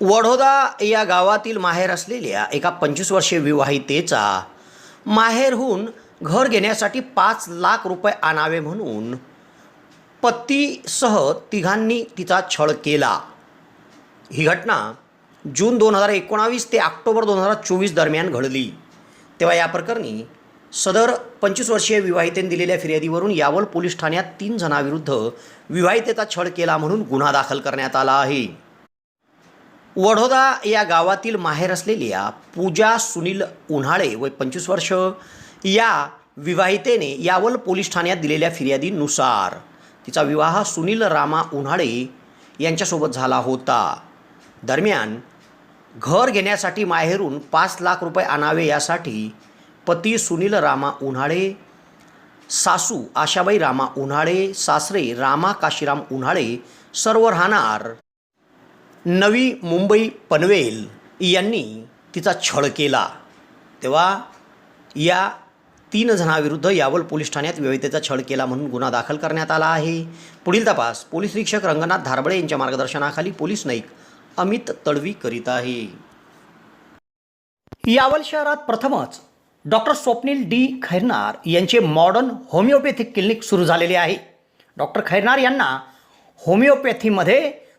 वडोदा या गावातील माहेर असलेल्या एका पंचवीस वर्षीय विवाहितेचा माहेरहून घर घेण्यासाठी पाच लाख रुपये आणावे म्हणून पतीसह तिघांनी तिचा छळ केला. ही घटना जून दोन हजार एकोणावीस ते ऑक्टोबर दोन हजार चोवीस दरम्यान घडली. तेव्हा या प्रकरणी सदर पंचवीस वर्षीय विवाहितेने दिलेल्या फिर्यादीवरून यावल पोलीस ठाण्यात तीन जणांविरुद्ध विवाहितेचा छळ केला म्हणून गुन्हा दाखल करण्यात आला आहे. वडोदा या गावातील माहेर असलेल्या पूजा सुनील उन्हाळे व पंचवीस वर्ष या विवाहितेने यावल पोलीस ठाण्यात दिलेल्या फिर्यादीनुसार तिचा विवाह सुनील रामा उन्हाळे यांच्यासोबत झाला होता. दरम्यान घर घेण्यासाठी माहेरून पाच लाख रुपये आणावे यासाठी पती सुनील रामा उन्हाळे सासू आशाबाई रामा उन्हाळे सासरे रामा काशीराम उन्हाळे सर्व राहणार नवी मुंबई पनवेल यांनी तिचा छळ केला. तेव्हा या तीन जणांविरुद्ध यावल पोलीस ठाण्यात विविधतेचा छळ केला म्हणून गुन्हा दाखल करण्यात आला आहे. पुढील तपास पोलीस निरीक्षक रंगनाथ धारबळे यांच्या मार्गदर्शनाखाली पोलीस नाईक अमित तडवी करीत आहे. यावल शहरात प्रथमच डॉक्टर स्वप्नील डी. खैरनार यांचे मॉडर्न होमिओपॅथिक क्लिनिक सुरू झालेले आहे. डॉक्टर खैरनार यांना होमिओपॅथीमध्ये